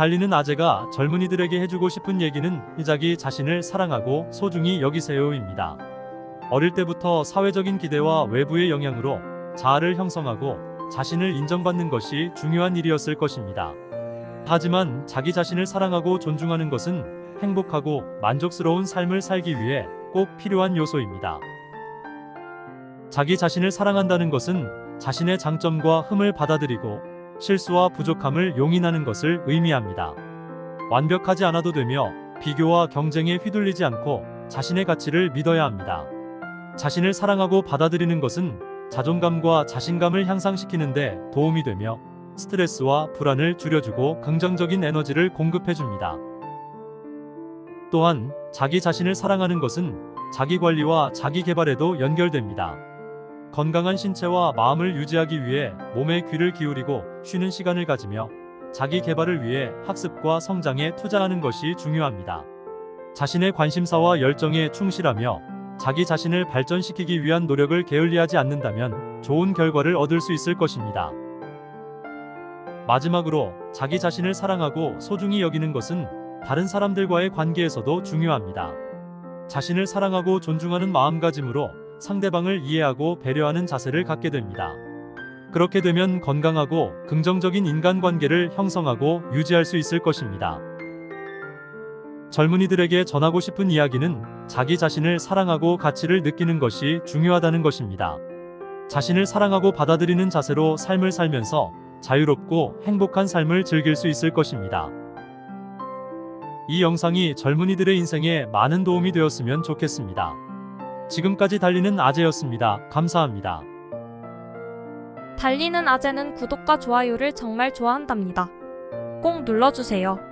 달리는 아재가 젊은이들에게 해주고 싶은 얘기는 자기 자신을 사랑하고 소중히 여기세요입니다. 어릴 때부터 사회적인 기대와 외부의 영향으로 자아를 형성하고 자신을 인정받는 것이 중요한 일이었을 것입니다. 하지만 자기 자신을 사랑하고 존중하는 것은 행복하고 만족스러운 삶을 살기 위해 꼭 필요한 요소입니다. 자기 자신을 사랑한다는 것은 자신의 장점과 흠을 받아들이고 실수와 부족함을 용인하는 것을 의미합니다. 완벽하지 않아도 되며 비교와 경쟁에 휘둘리지 않고 자신의 가치를 믿어야 합니다. 자신을 사랑하고 받아들이는 것은 자존감과 자신감을 향상시키는데 도움이 되며 스트레스와 불안을 줄여주고 긍정적인 에너지를 공급해줍니다. 또한 자기 자신을 사랑하는 것은 자기 관리와 자기 개발에도 연결됩니다. 건강한 신체와 마음을 유지하기 위해 몸에 귀를 기울이고 쉬는 시간을 가지며 자기 개발을 위해 학습과 성장에 투자하는 것이 중요합니다. 자신의 관심사와 열정에 충실하며 자기 자신을 발전시키기 위한 노력을 게을리하지 않는다면 좋은 결과를 얻을 수 있을 것입니다. 마지막으로 자기 자신을 사랑하고 소중히 여기는 것은 다른 사람들과의 관계에서도 중요합니다. 자신을 사랑하고 존중하는 마음가짐으로 상대방을 이해하고 배려하는 자세를 갖게 됩니다. 그렇게 되면 건강하고 긍정적인 인간관계를 형성하고 유지할 수 있을 것입니다. 젊은이들에게 전하고 싶은 이야기는 자기 자신을 사랑하고 가치를 느끼는 것이 중요하다는 것입니다. 자신을 사랑하고 받아들이는 자세로 삶을 살면서 자유롭고 행복한 삶을 즐길 수 있을 것입니다. 이 영상이 젊은이들의 인생에 많은 도움이 되었으면 좋겠습니다. 지금까지 달리는 아재였습니다. 감사합니다. 달리는 아재는 구독과 좋아요를 정말 좋아한답니다. 꼭 눌러주세요.